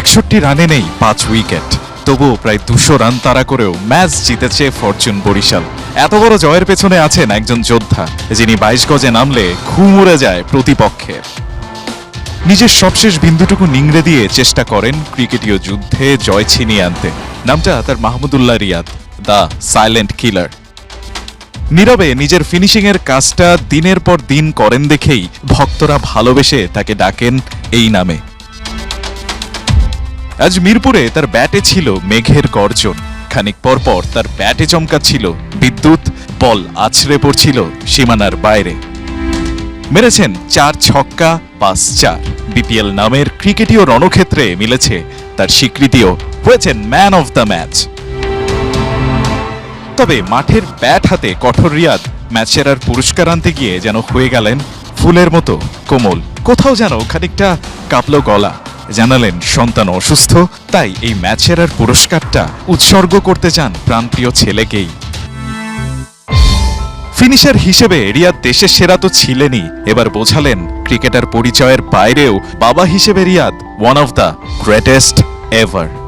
একষট্টি রানে নেই পাঁচ উইকেট। তবুও প্রায় দুশো রান তাড়া করেও ম্যাচ জিতেছে ফরচুন বরিশাল। এত বড় জয়ের পেছনে আছেন একজন যোদ্ধা, যিনি বাইশ গজে নামলে ঘুম উড়ে যায় প্রতিপক্ষের নিজের সবশেষ বিন্দুটুকু নিংড়ে দিয়ে চেষ্টা করেন ক্রিকেটীয় যুদ্ধে জয় ছিনিয়ে আনতে। নামটা তার Mahmudullah Riyad, the silent killer. নীরবে নিজের ফিনিশিংয়ের কাজটা দিনের পর দিন করেন দেখেই ভক্তরা ভালোবেসে তাকে ডাকেন এই নামে। আজ মিরপুরে তার ব্যাটে ছিল মেঘের গর্জন। খানিক পর পর তার ব্যাটে চমকাচ্ছিল বিদ্যুৎ, বল আছড়ে পড়ছিল সীমানার বাইরে। মেরেছেন চার ছক্কা, পাঁচ চার। বিপিএল নামের ক্রিকেটীয় রণক্ষেত্রে মিলেছে তার স্বীকৃতিও। হয়েছেন ম্যান অফ দ্য ম্যাচ। তবে মাঠের ব্যাট হাতে কঠোর রিয়াদ, ম্যাচ সেরার পুরস্কার আনতে গিয়ে যেন হয়ে গেলেন ফুলের মতো কোমল। কোথাও যেন খানিকটা কাঁপলো গলা। জানালেন, সন্তান অসুস্থ, তাই এই ম্যাচের আর পুরস্কারটা উৎসর্গ করতে চান প্রান্তীয় ছেলেকেই। ফিনিশার হিসেবে রিয়াদ দেশের সেরা তো ছিলেনই। এবার বোঝালেন, ক্রিকেটার পরিচয়ের বাইরেও বাবা হিসেবে Riyad one of the greatest ever